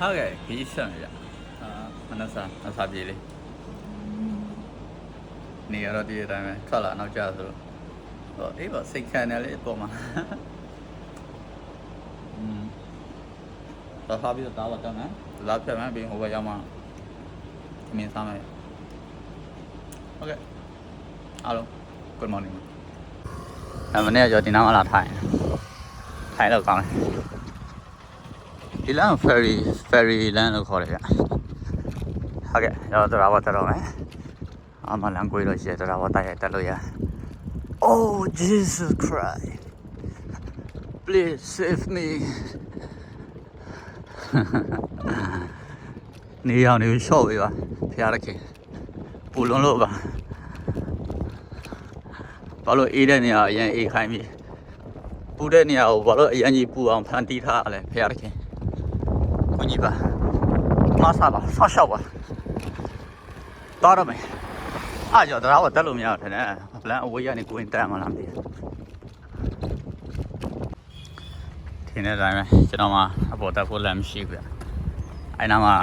ဟုတ်ကဲ့ခီးဆက်နေကြအာမနက်စာအစာပြေးလေးနေရတော့ဒီအတိုင်းပဲထွက်လာနောက်ကျဆိုတော့ဟောအေးပါစိတ်ခံနေလေအပေါ်မှာอืมတော့စားပြီးတော့သားပါတော့နော်လာပြတ်မှပြီးဟိုဘက်ရောက်မှမင်းစားမယ်ဟုတ်ကဲ့အားလုံး good morning အမနေ့ကကြောဒီနားမလာထိုင်ထိုင်တော့ကောင်းတယ် ဒီလမ်း ferry ferry လမ်းလို့ခေါ်တယ်ဗျဟုတ်ကဲ့တော့တရားဝတ်တော့မယ်အမလမ်းကိုလို့ရှိရင်တရားဝတ်တိုက်ရိုက်တက်လို့ရ Oh Jesus Christ Please save me နေအောင်နေရှော့ပေးပါဖရားရခင်ပူလွန်လို့ပါဘာလို့အေးတဲ့နေရာအရင်အေးခိုင်းပြီပူတဲ့နေရာကိုဘာလို့အရင်ကြီးပူအောင်ဖန်တီးထားရလဲဖရားရခင် ကိုကြီးပါမဆာပါဆောက်ရှောက်ပါတော်တော့မယ်အားကြောတရားတော့တက်လို့မရဘူးထင်တယ်ဗလန်အဝေးကနေကိုရင်တက်မှလားမသိဘူးထင်းတဲ့အတိုင်းပဲကျွန်တော်မှအပေါ်တက်ဖို့လမ်းမရှိဘူးဗျအဲ့နာမှာ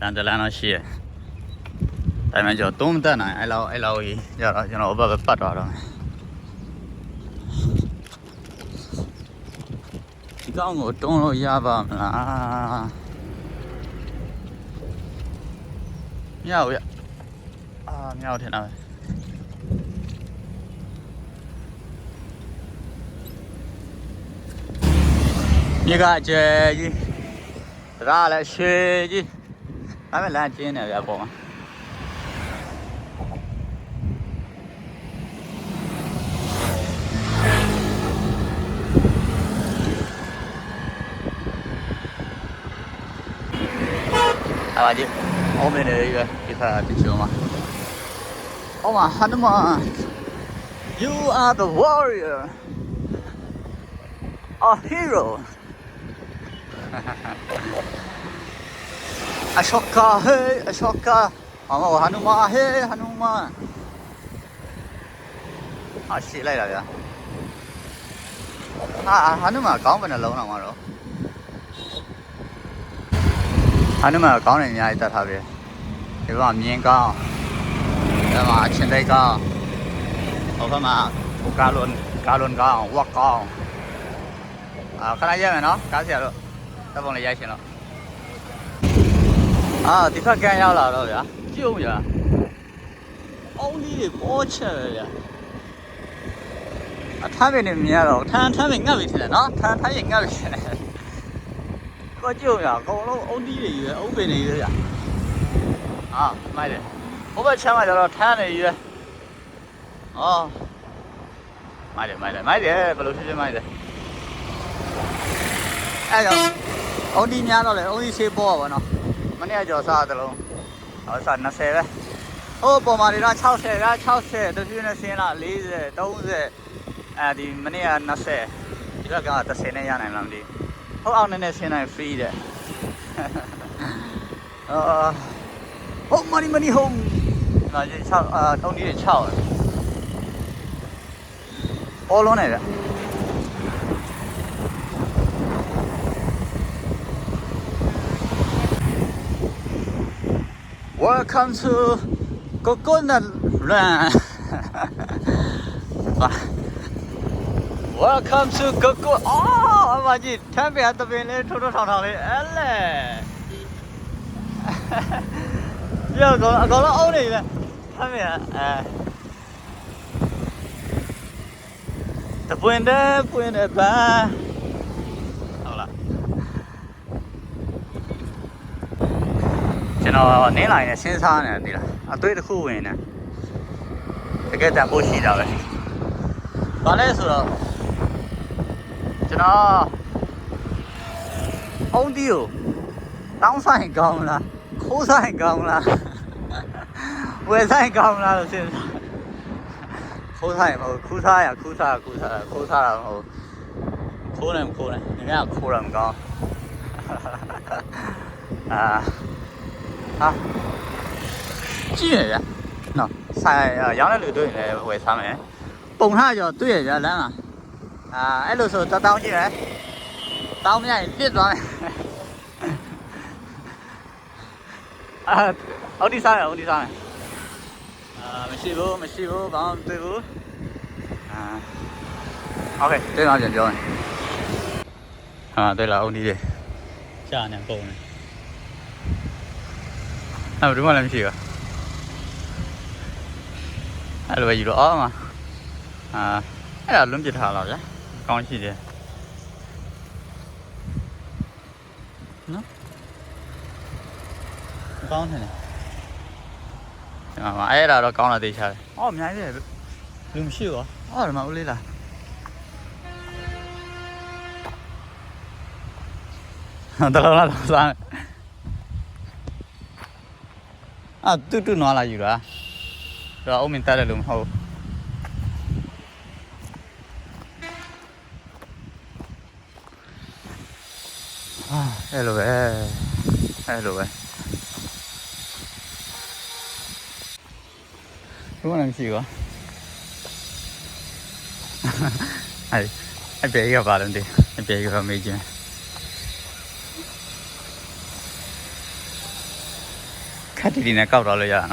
တန်တလန်တော့ရှိရဒါပေမဲ့ကျွန်တော်သုံးမတက်နိုင်အဲ့လောက်အဲ့လောက်ကြီးကြတော့ကျွန်တော်ဘက်ပဲပတ်သွားတော့မယ် ကောင်ကိုတွန်းလို့ရပါမလားမြောက်ရအာမြောက်ထင်တာပဲမြေကအကျယ်ကြီးဒါကလည်းရှည်ကြီးဒါပေမဲ့လမ်းကျင်းနေဗျအပေါ်မှာ အဲ့ဒါကြီးအောင်းမနေရဒီခါတချို့မှာအော်မဟနမ You are the warrior a hero အရှောကာဟေးအရှောကာအမဟနုမဟေးဟနုမအရှိလိုက်တာဗျာဟာဟနုမကောင်းပဲနှလုံးတော်မှာတော့ ဟနုမကောင်းတယ်အများကြီးတတ်ထားပြီဒီမှာမြင်ကောင်းဒီမှာအချင်းသိကောင်းဟိုဘက်မှာဟိုကာလွန်ကာလွန်ကောင်းဝက်ကောင်းအာခဏရမယ်နော်ကားဆရာတို့တပ်ပုံလေးရိုက်ရှင်တော့အာဒီဖက်ကန်းရောက်လာတော့ဗျာပြုံးဗျာအောင်းလေးတွေပေါ်ချက်ပဲဗျာအထမ်းပင်နေမြင်ရတော့ထမ်းထမ်းပင်ငတ်ပြီထင်တယ်နော်ထမ်းထမ်းရင်ငတ်ပြီထင်တယ် ကိုကြုံရအကုန်လုံးအုံးတီးတွေကြီးပဲအုံးပင်တွေကြီးပဲဗျာအာမိုက်တယ်ဟိုဘက်ချမ်းမှာကျတော့ထမ်းနေကြီးပဲအော်မိုက်တယ်မိုက်တယ်မိုက်တယ်ဘယ်လိုဖြစ်ဖြစ်မိုက်တယ်အဲ့တော့အုံးတီးများတော့လေအုံးတီးဆေးပေါ်ပါတော့မနေ့ကကြော်စားသလုံးဟောစား20ပဲဟိုပေါ်မှာတွေက60က60တပြည့်နဲ့ဆင်းလာ40 30အဲဒီမနေ့က20ဒီဘက်က30နဲ့ရနိုင်လားမသိဘူး ဟိုအောင်နည်းနည်းဆင်းနိုင် free တဲ့အာဟုတ်မနီမနီဟုံးငါကြီး6အာတုံးကြီး6ပေါ်လုံးနေတယ် Welcome to Coconut Land. Welcome to Coco. Oh, အမကြီး ထမ်းပြတပင်လေးထိုးထိုးထောင်ထောင်လေးအဲ့လေ။ပြောကောအကောင်လုံးအုံးနေပြီထမ်းပြအဲတပွင့်တဲ့ပွင့်တဲ့ဘာဟုတ်လားကျွန်တော်နင်းလာရင်စဉ်းစားနေတယ်သိလားအသွေးတစ်ခုဝင်နေတကယ်တန်ဖို့ရှိတာပဲဘာလဲဆိုတော့ ကျွန်တော်အုံးတီကိုတောင်းဆိုင်ကောင်းလားခိုးဆိုင်ကောင်းလားဝယ်ဆိုင်ကောင်းလားလို့စဉ်းစားခိုးဆိုင်မဟုတ်ခူးစားရခူးစားခူးစားခိုးစားတာမဟုတ်ခိုးနေမခိုးနေငါကခိုးရမကောင်းအာဟာကြည့်ရဗျနော်ဆိုင်ရောင်းတဲ့လူတွေ့ရင်လည်းဝယ်စားမယ်ပုံထားကြောတွေ့ရဗျလမ်းမှာအာအဲ့လို à ấy lùi sụt cho tao như đấy tao mới nhảy biết rồi. À, ông đi sao này ông đi sao này. À, mình xì vô mày xì vô bảo ông tôi vô à. Ok tôi nói chuyện rồi? À đây là ông đi đây chả nhàng cổ này. À đúng rồi làm gì vậy à là gì đó mà. À cái là luôn chỉ thở rồi chứ. ရှိဘူးအဲ့လိုပဲယူတော့အော်မှာအာအဲ့ဒါလွန်ပစ်ထားလားဗျာကောင်းရှိတယ်နော်ကောင်းတယ်ဒီမှာအဲ့ဒါတော့ကောင်းလာသေးချာတယ်။အော်အများကြီးပဲလူမရှိဘူး။အော်ဒီမှာဦးလေးလား။တော်တော်လားစား။အာတူတူနွားလာယူတာ။တော့အုံးမင်းတက်တယ်လို့မဟုတ်ဘူး။အာအဲ့လိုပဲ အဲ့လိုပဲ đúng là làm gì quá ai ai bé gặp vào làm đi ai bé gặp vào mấy chứ khách đi nè câu đó là giờ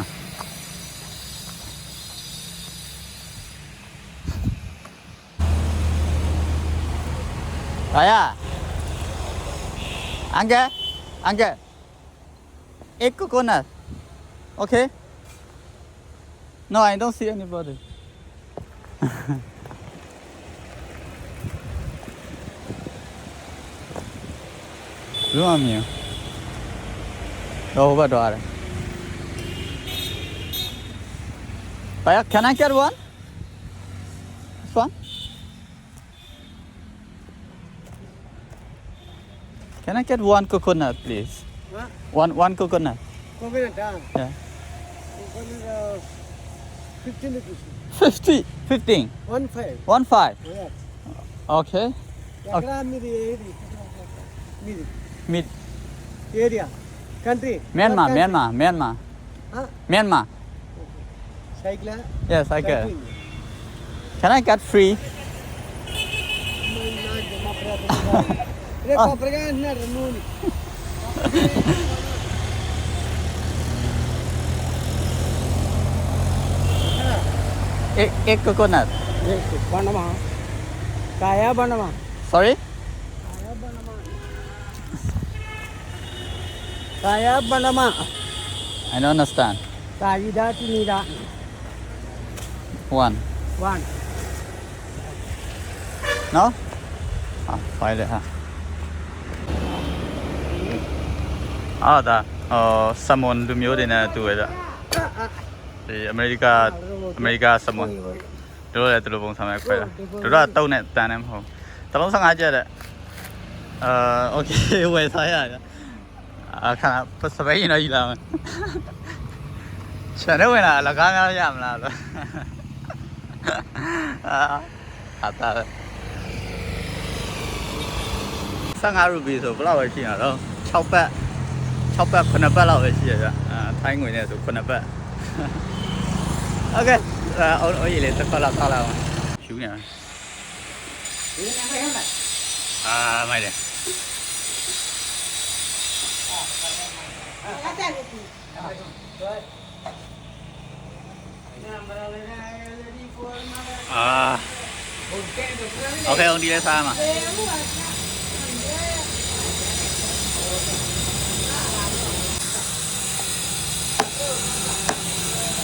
rồi à ăn kìa ăn kìa ít coconut okay No, I don't see anybody. Đúng không nhiều? Đâu bắt đầu rồi. Can I get one? This one? Can I get one coconut, please? Huh? One one coconut. Coconut, ah. Yeah. Coconut, uh, 15 rupees. 50, 15, One five. one five. Yes. Okay. Yakra midi area. Mid Area. Country. Myanmar, country? Myanmar, Myanmar, Huh? Myanmar. Cycle. Yes, I. Cycling. Can I get free? Re paprika na remove. Egg, egg coconut. Yes, banama. Kaya banama. Sorry? Kaya banama. Kaya banama. I don't understand. Kaya da tinida. One. One. No? Ah, ဖိုင် အာဒါအော်ဆမွန်လူမျိုးတွေနဲ့တူရကြဒီအမေရိကအမေရိကဆမွန်တို့လည်းတူလိုပုံစံပဲခွဲတာတို့ကတုံးနဲ့တန်နဲ့မဟုတ်တလုံး15ကျက်တဲ့အာโอเคဝယ်စားရကြအခါပစပိန်တော့ယူလာမယ်ချန်တဲ့ဝင်လာလကားများရမလားလို့အာအတား 15ရူပီဆိုဘယ်လောက်ပဲရှိရတော့6ပတ် 첫번 코너바라고 해주세요 아, 타이군에서 코너바 ok à, ở gì để tôi coi là sao là xíu nha à mày đây à. Ok ông đi ra xa mà.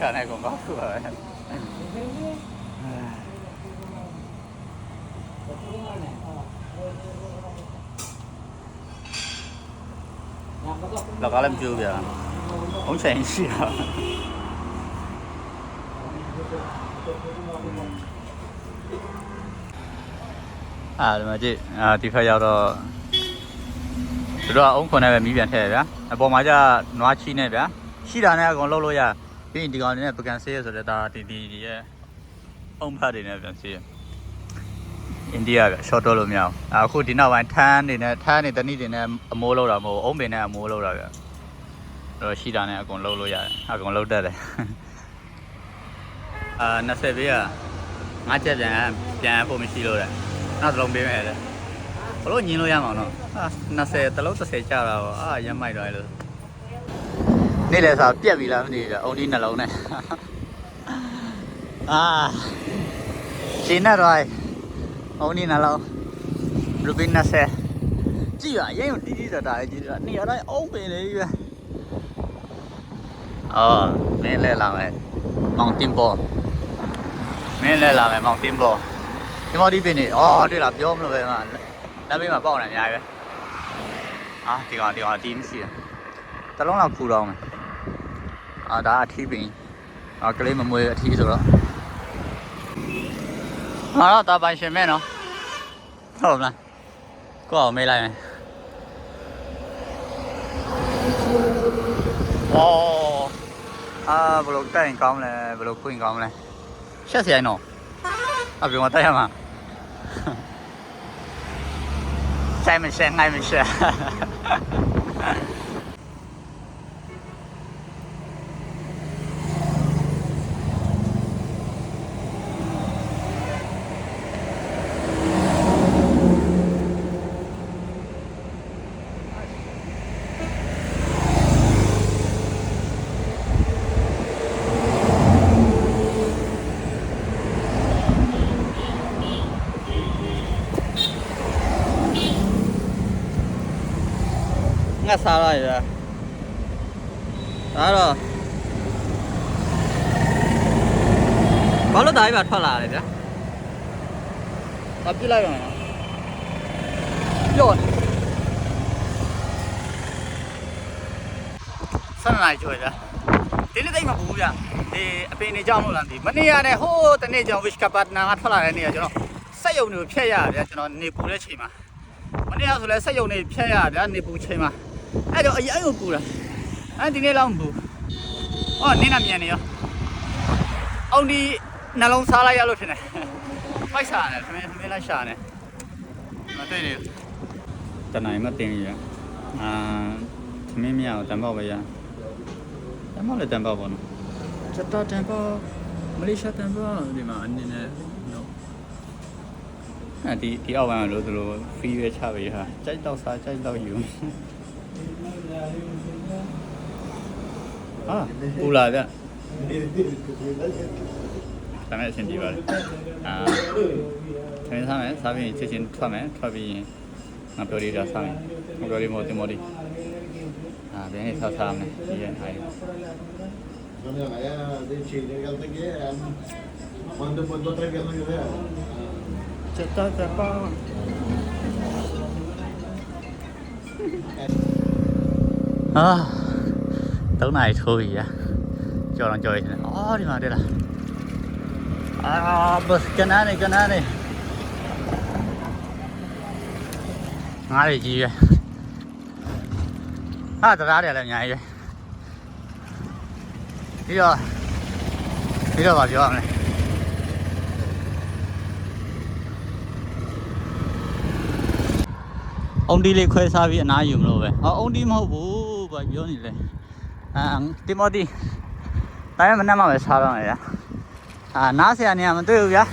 là này còn có cửa là có làm chưa kìa ông chạy gì à အာဒီမှာကြည့်အာဒီဖက်ရောက်တော့သူတို့ကအုံခွန်နဲ့ပဲမီးပြန်ထည့်ရဗျာအပေါ် မှာကျနွားချီနဲ့ဗျာရှိတာနဲ့အကုန်လုံးလို့ရပြီးရင်ဒီကောင်တွေနဲ့ပကံဆေးရဆိုတော့ဒါဒီဒီဒီရဲ့အုံဖတ်တွေနဲ့ပြန်ဆေးရအိန္ဒိယဗျရှော့တော့လို့မရအောင်အခုဒီနောက်ပိုင်းထန်းနေနဲ့ထန်းနေတနည်းတွေနဲ့အမိုးလောက်တာမဟုတ်အုံပင်နဲ့အမိုးလောက်တာဗျာအဲ့တော့ရှိတာနဲ့အကုန်လုံးလို့ရတယ်အကုန်လုံးတက်တယ်အာ20ပေးကငါချက်ပြန်ပြန်ဖို့မရှိလို့တဲ့နောက်တစ်လုံးပေးမယ်တဲ့ဘလို့ညင်းလို့ရမှာတော့အာ20တစ်လုံး30ကျတာပေါ့အာရမ်းမိုက်တော့လို့ နေ့လည်းစားပြက်ပြီလားမသိဘူးအုံဒီနှလုံးနဲ့အာရှင်းနေတော့အုံဒီနှလုံးရူပင်း20ကြည့်ရရင်တီးတီးတာတာကြည့်ရနေရာတိုင်းအုံပင်လေးပဲအော်မင်းလဲလာမယ်မောင်တင်ပေါ်မင်းလဲလာမယ်မောင်တင်းပေါ်ဒီမော်ဒီပင်နေအော်တွေ့လားပြောမလို့ပဲငါလမ်းဘေးမှာပေါက်နေအများကြီးပဲအာဒီကောင်ဒီကောင်တီးမရှိတယ်တစ်လုံးလောက်ဖူတော့မယ် အာဒါအထီးပင်အာကလေးမမွေးအထီးဆိုတော့ဟာတော့တာပိုင်ရှင်မဲနော်ဟုတ်မလားကိုအောင်မေးလိုက်မယ်โอ้အာဘယ်လိုတိုင်ကောင်းလဲဘယ်လိုခွင့်ကောင်းလဲရှက်စရိုင်းတော့အပြင်မှာတိုက်ရမှာဆိုင်မရှက်ငိုင်းမရှက် ငါစားလိုက်ရဒါတော့ဘာလို့ဒါကြီးပါထွက်လာလဲဗျာဘာပြစ်လိုက်ပါမယ်ပြော့နေဆန္ဒလိုက်ကြွယ်ဗျာဒီနေ့တိတ်မပူဗျာဒီအပင်နေကြောင်းလို့လားမသိဘူးမနေ့ကနဲ့ဟိုးတနေ့ကြောင် wish cup partner ကထွက်လာတဲ့နေ့ကကျွန်တော်စက်ယုံတွေကိုဖျက်ရဗျာကျွန်တော်နေပူတဲ့ချိန်မှာမနေ့ကဆိုလဲစက်ယုံနေဖြတ်ရဗျာနေပူချိန်မှာ အဲ့တော့အရင်ကိုပူတာအဲ့ဒီနေ့လောက်မပူဟောနင်းနာမြန်နေရောအောင်ဒီနှလုံးစားလိုက်ရလို့ထင်တယ်ပိုက်စားတယ်သမင်းသမင်းလိုက်ရှာနေမတွေ့နေတနိုင်မတင်ရအာသမင်းမရအောင်တန်ပေါက်ပဲရတန်ပေါက်လည်းတန်ပေါက်ပေါ့နော်ချက်တော့တန်ပေါက်မလေးရှားတန်ပေါက်ဒီမှာအနေနဲ့နော်အဲဒီဒီအောက်ပိုင်းကလို့သူတို့ဖီးပဲချပေးဟာကြိုက်တော့စားကြိုက်တော့ယူ ဟာပူလာကြဒါမဲ့အဆင်ပြေပါလေအာခင်းစားမယ်စားပြီးရင်ချက်ချင်းထွက်မယ်ထွက်ပြီးရင်ငါပြောလေးတော့စားမယ်ငါပြောလေးမဟုတ်တင်မော်လေးအာဘယ်နဲ့စားစားမယ်ဒီရဲ့ဟာ Non è mai dei cini, in realtà che è quando quando tre che non è ချက်တော့ချက်ပါအာတုံးနိုင်ထိုးကြီးရကြော်တော့ကြော်ရနေအော်ဒီမှာတ က်လာအာဘတ်ကနာနေကနာနေငါးရကြီးရဟာတရားတယ်လည်းအများကြီးပဲပြီးတော့ပြီးတော့ဗာပြောရမလဲအုံဒီလေးခွဲစားပြီးအနားယူမလို့ပဲအော်အုံဒီမဟုတ် ဘူးဘာပြောနေလဲအာတီမိုတီတိုင်းမနှက်မှပဲစားတော့မယ်ဗျာအာနားဆရာနေရာမတွေ့ဘူးဗျာ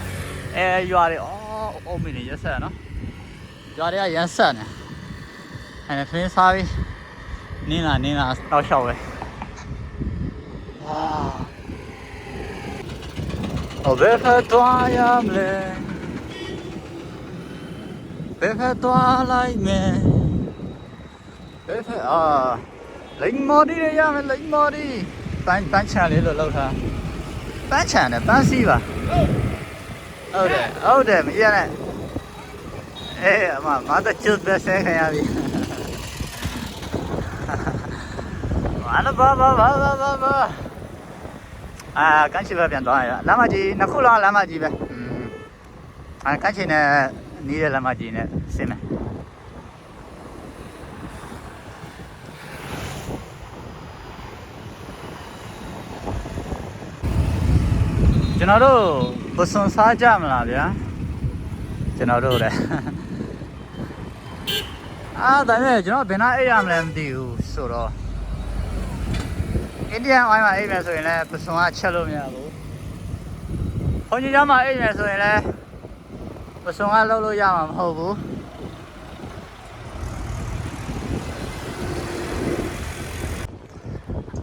အဲရွာတွေအော်အုံမင်းနေရက်ဆက်နော်ရွာတွေကရက်ဆက်နေအဲဖင်းစားပြီးနင်းလာနင်းလာတောက်လျှောက်ပဲဝါဘယ်ဖက်သွားရမလဲဘယ်ဖက်သွားလိုက်မယ်ဘယ်ဖက်အာ လိန်မော်ဒီရရမယ်လိန်မော်ဒီပန်းပန်းချန်လေးလို့လောက်ထားပန်းချန်နဲ့ပန်းစီးပါဟုတ်တယ်ဟုတ်တယ်မရနဲ့အေးအမမတော့ကျွတ်ပဲဆဲခံရပြီဘာလို့ဘာဘာဘာဘာဘာဘာအာကန်ရှိဘပြန်သွားရလမ်းမကြီးနှစ်ခုလုံးလမ်းမကြီးပဲอืมအာကန်ရှိနဲ့နီးတဲ့လမ်းမကြီးနဲ့ဆင်းမယ် ကျွန်တော်တို့ပစွန်စားကြမလားဗျာကျွန်တော်တို့လည်းအာဒါနဲ့ကျွန်တော်ဘယ်နာအိပ်ရမလဲမသိဘူးဆိုတော့အိန္ဒိယအိုင်းမှာအိပ်မယ်ဆိုရင်လည်းပစွန်ကချက်လို့မရဘူးခွန်ကြီးကျောင်းမှာအိပ်မယ်ဆိုရင်လည်းပစွန်ကလှုပ်လို့ရမှာမဟုတ်ဘူး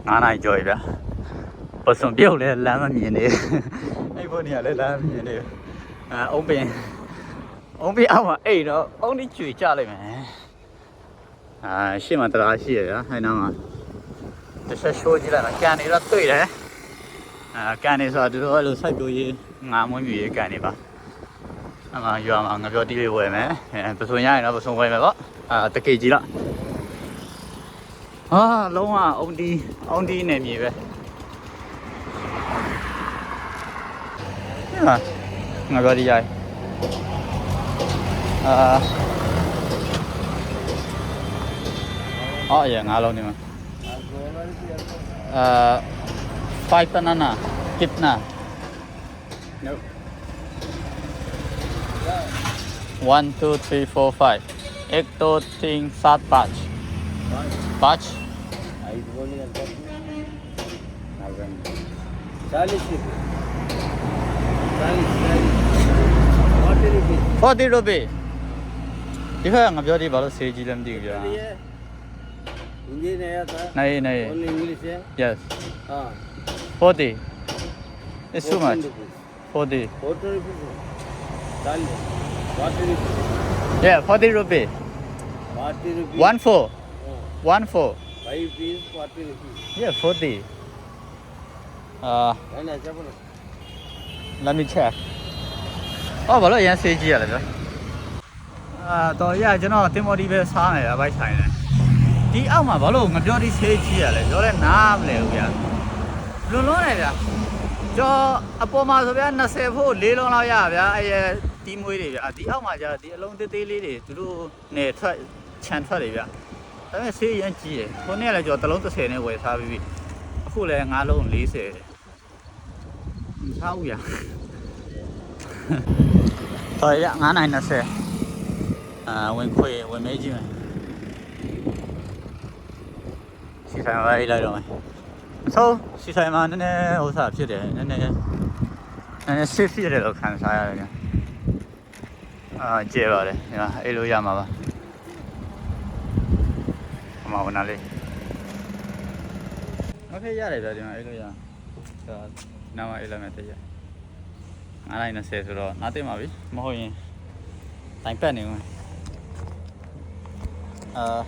ငါးနိုင်ကြော်ပြီဗျာ ပစွန်ပြုတ်လဲလမ်းမမြင်နေအဲ့ဘုန်းကြီးကလည်းလမ်းမမြင်နေအာအုံးပင်အုံးပင်အောက်မှာအိပ်တော့အုံးကြီးကျွေကြလိုက်မယ်အာရှေ့မှာတရားရှိရဗျာအဲ့နားမှာတစ်ချက်ရှိုးကြည့်လိုက်တော့ကန်နေတော့တွေ့တယ်အာကန်နေဆိုတော့တို့အဲ့လိုစိုက်ပျိုးရေးငါမွေးမြူရေးကန်နေပါအမှရွာမှာငါပြောတီးလေးဝယ်မယ်အဲပစုံရရင်တော့ပစုံဝယ်မယ်ပေါ့အာတကေကြီးလားဟာလုံးဝအုံတီအုံတီနေမြေပဲ à. Rồi, rồi đi rồi à. Ờ dạ ngã luôn đi mà à, Five banana Kitna nè One, two, three, four, five. eight two three four pach. Pach. Pach. 40 rupees. 40 rupees 40 Rupi yeah 40 rupees 40 rupees yeah 40 uh let me check အော်ဘာလို့အရင်ဆေးကြီးရလဲဗျအာတော့ရကျွန်တော်တင်မော်ဒီပဲစားနေတာဘိုက်ဆိုင်တယ်ဒီအောက်မှာဘာလို့ငပြောဒီဆေးကြီးရလဲပြောလဲနားမလဲဘူးဗျာလွန်လွန်းတယ်ဗျာကျော်အပေါ်မှာဆိုဗျာ20ဖို့၄လုံးလောက်ရဗျာအဲ့ရတီးမွေးတွေဗျာဒီအောက်မှာကျတော့ဒီအလုံးသေးသေးလေးတွေသူတို့နေထွက်ခြံထွက်တွေဗျာဒါပေမဲ့ဆေးရမ်းကြီးရယ်ခုနေ့ကလည်းကျော်တစ်လုံး30နဲ့ဝယ်စားပြီးပြီအခုလည်း၅လုံး40 မစားဘူးဗျာတော်ရ990အာဝင်ခွေဝင်မေးကြည့်မယ်စီဆိုင်မှာလိုက်တော့မယ်အဆိုးစီဆိုင်မှာနည်းနည်းဥစ္စာဖြစ်တယ်နည်းနည်းနည်းနည်းစစ်ဖြစ်တယ်လို့ခံစားရတယ် ညာအာကျေပါတယ်ဒီမှာအဲ့လိုရမှာပါအမဝင်လာလေးโอเคရတယ်ဗျာဒီမှာအဲ့လိုရဒါနားမအဲ့လိုမဲ့တည်းရ 990ဆိုတော့နားတင်ပါပြီမဟုတ်ရင်တိုင်ပတ်နေဦးအာ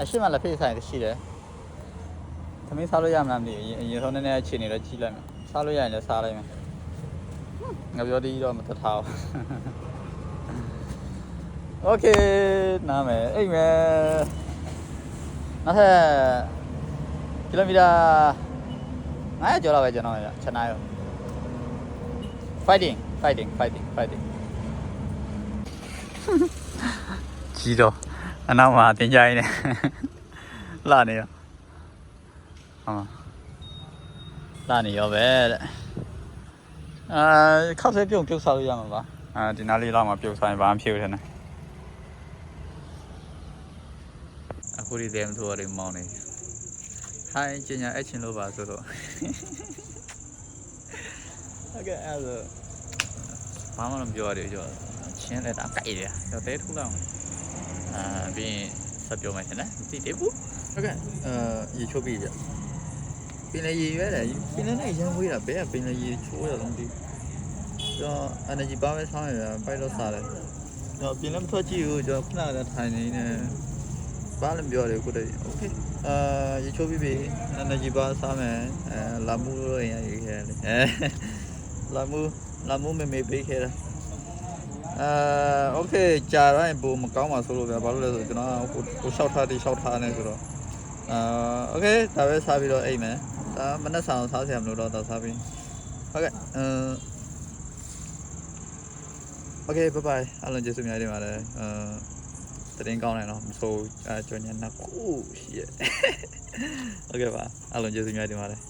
အရှိမလက်ဖေးဆိုင်တရှိတယ်သမီးစားလို့ရမလားမသိဘူးအရင်အရင်ဆုံးနည်းနည်းအခြေအနေတော့ကြည့်လိုက်မယ်စားလို့ရရင်လည်းစားလိုက်မယ်ငါပြောဒီတော့မတထားဘူးโอเคနားမယ်အိမ်မယ်နောက်ထပ်ကီလိုမီတာ 900ကျော်လောက်ပဲကျွန်တော်ရချနာရော fighting fighting fighting fighting ကြီးတော့အနောက်မှာတင်ကြရင်းနဲ့လာနေရောဟုတ်မှာလာနေရောပဲတဲ့အာခောက်ဆဲပြုံပြုတ်စားလို့ရမှာပါအာဒီနားလေးလောက်မှာပြုတ်ဆိုင်ဘာမှဖြစ်ဘူးတဲ့အခုဒီတဲမထိုးရမောင်းနေ ဟိုင်းကျညာအချင်းလို့ပါဆိုတော့ဟုတ်ကဲ့အဲ့ဒါဘာမှမပြောရသေးဘူးကျော်ချင်းလက်တာကြိုက်တယ်ကျော်တဲထူလောက်အာပြီးရင်ဆက်ပြောမယ်ရှင်နော်မသိသေးဘူးဟုတ်ကဲ့အာရေချိုးပြီးပြပင်လေရေရွဲတယ်ပင်လေနဲ့ရမ်းဝေးတာဘယ်ကပင်လေရေချိုးရလုံးဒီကျော် energy bar ပဲဆောင်းရတာပိုက်တော့စားတယ်ကျော်ပင်လည်းမထွက်ကြည့်ဘူးကျော်ခုနကထိုင်နေနေ ဘာလည်းပြောတယ်ကိုတည်း okay အာရေချိုးပြီးပြီ energy bar စားမယ်အဲလာမှုလို့ရင်ရေးခဲ့တယ်အဲ လာမှုလာမှုမေမေပေးခဲ့တာအာโอเคကြာတိုင်းပုံမကောင်းပါဆိုလို့ဗျာဘာလို့လဲဆိုကျွန်တော်ဟိုဟိုရှောက်ထားတိရှောက်ထားနေဆိုတော့အာโอเคဒါပဲစားပြီးတော့အိမ်မယ်ဒါမနေ့ဆောင်စားစရာမလိုတော့ဒါစားပြီးဟုတ်ကဲ့အမ် โอเคဘိုင်ဘိုင်အားလုံးကျေးဇူးများတင်ပါတယ်အဲ တင်ကောင်းတယ်နော်မဆိုးအဲကြော်ညာနှစ်ခုရှိရဲ့ဟုတ်ကဲ့ပါအားလုံးကျေးဇူးများတင်ပါတယ်